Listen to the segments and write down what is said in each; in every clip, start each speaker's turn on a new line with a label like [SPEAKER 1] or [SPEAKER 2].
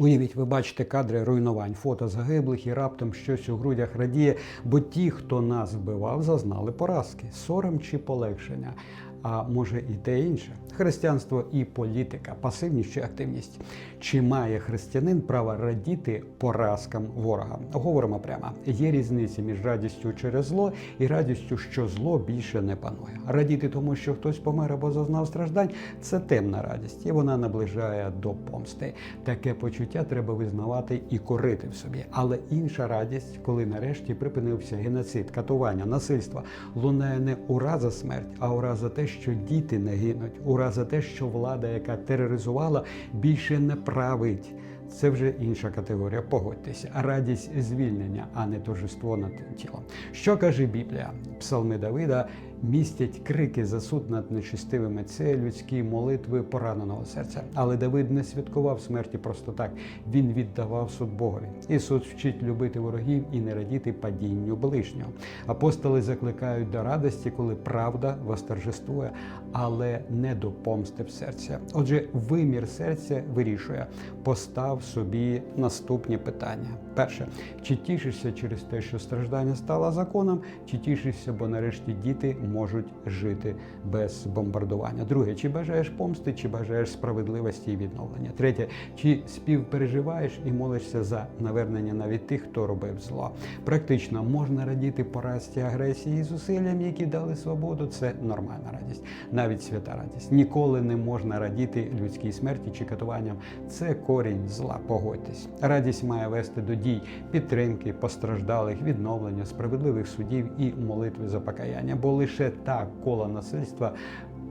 [SPEAKER 1] Уявіть, ви бачите кадри руйнувань, фото загиблих і раптом щось у грудях радіє, бо ті, хто нас вбивав, зазнали поразки, сором чи полегшення. А може і те інше. Християнство і політика, пасивність чи активність. Чи має християнин право радіти поразкам ворога? Говоримо прямо. Є різниця між радістю через зло і радістю, що зло більше не панує. Радіти тому, що хтось помер або зазнав страждань, це темна радість, і вона наближає до помсти. Таке почуття треба визнавати і корити в собі. Але інша радість, коли нарешті припинився геноцид, катування, насильство, лунає не ура за смерть, а ура за те, що діти не гинуть, ура за те, що влада, яка тероризувала, більше не править. Це вже інша категорія. Погодьтеся, радість звільнення, а не торжество над тілом. Що каже Біблія? Псалми Давида містять крики за суд над нечистивими. Це людські молитви пораненого серця. Але Давид не святкував смерті просто так. Він віддавав суд Богові. Ісус вчить любити ворогів і не радіти падінню ближнього. Апостоли закликають до радості, коли правда восторжествує, але не до помсти в серця. Отже, вимір серця вирішує. Постав собі наступні питання. Перше, чи тішишся через те, що страждання стало законом, чи тішишся, бо нарешті діти можуть жити без бомбардування. Друге, чи бажаєш помсти, чи бажаєш справедливості і відновлення. Третє, чи співпереживаєш і молишся за навернення навіть тих, хто робив зло. Практично можна радіти поразці агресії і зусиллям, які дали свободу. Це нормальна радість, навіть свята радість. Ніколи не можна радіти людській смерті чи катуванням. Це корінь зла. Погодьтесь. Радість має вести до дій підтримки, постраждалих, відновлення, справедливих судів і молитви за покаяння, бо лише так коло насильства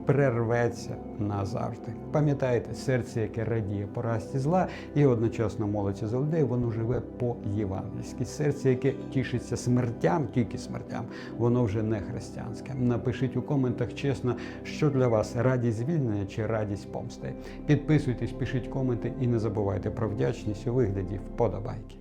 [SPEAKER 1] перерветься назавжди. Пам'ятайте, серце, яке радіє поразці зла і одночасно молиться за людей, воно живе по-євангельськи. Серце, яке тішиться смертям, тільки смертям, воно вже не християнське. Напишіть у коментах чесно, що для вас радість звільнення чи радість помсти. Підписуйтесь, пишіть коменти і не забувайте про вдячність у вигляді вподобайки.